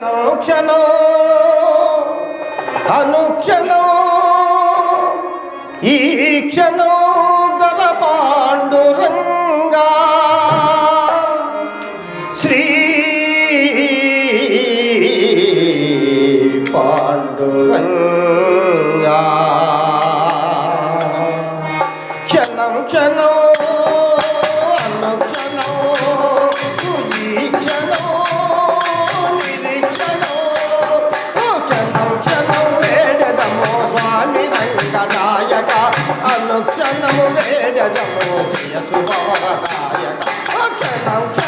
అనుక్షణం అనుక్షణం ఈ క్షణం దర పాండురంగా. శ్రీ పాండురంగా. క్షణం క్షణం. Okay, okay.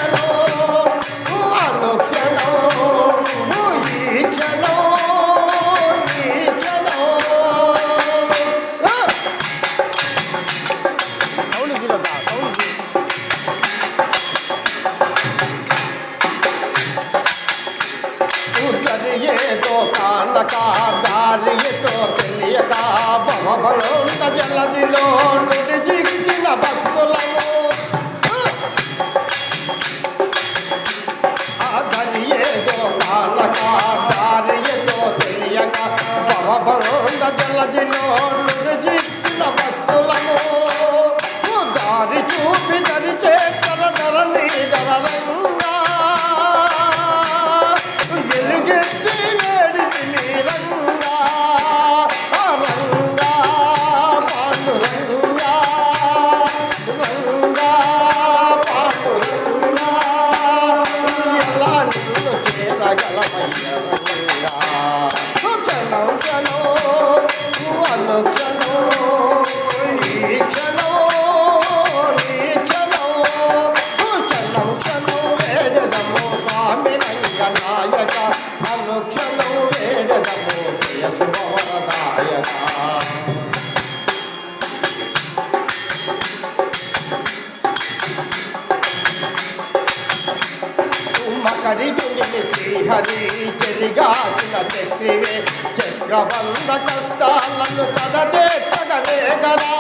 ప్రబంధ కష్టాలను కడదే తగదే గదా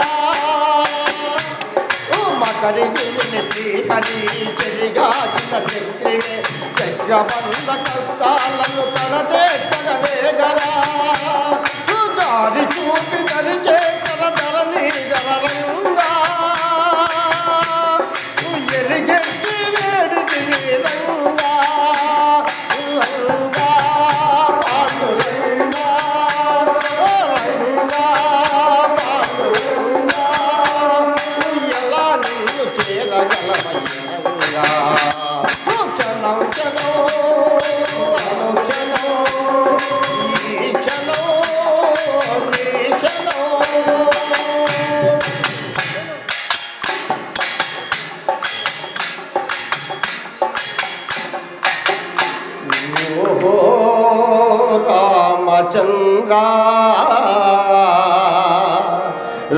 మకరిని తీతని చెరిగా చిన్న చక్రివే చక్రబంధ కష్టాలను కడదే తగదే గదా దారి చూపి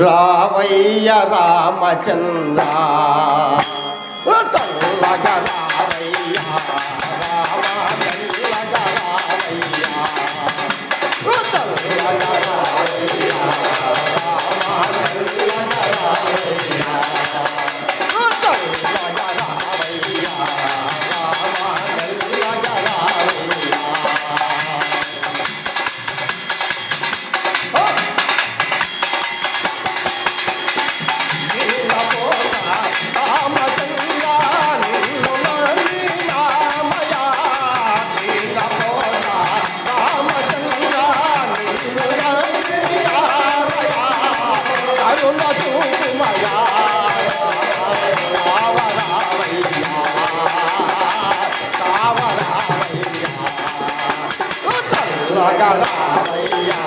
రావయ్య రామచంద్ర. ராமையா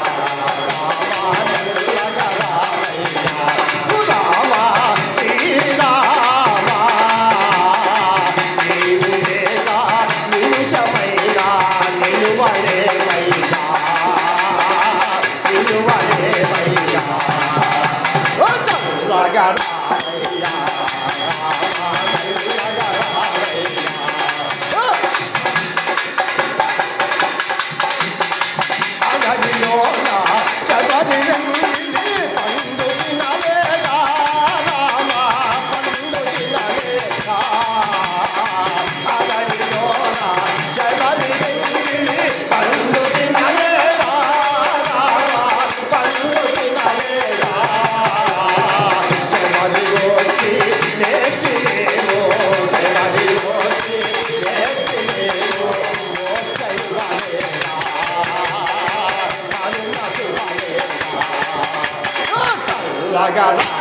গালা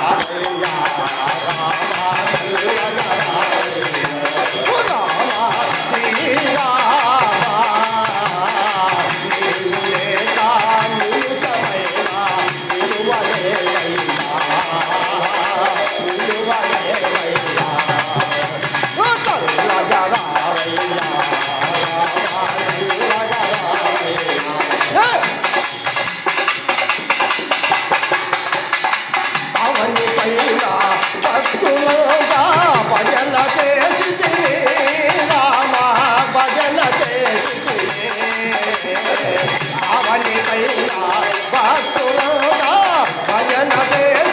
அவனை பையா பத்துலோதா பஜனவேல்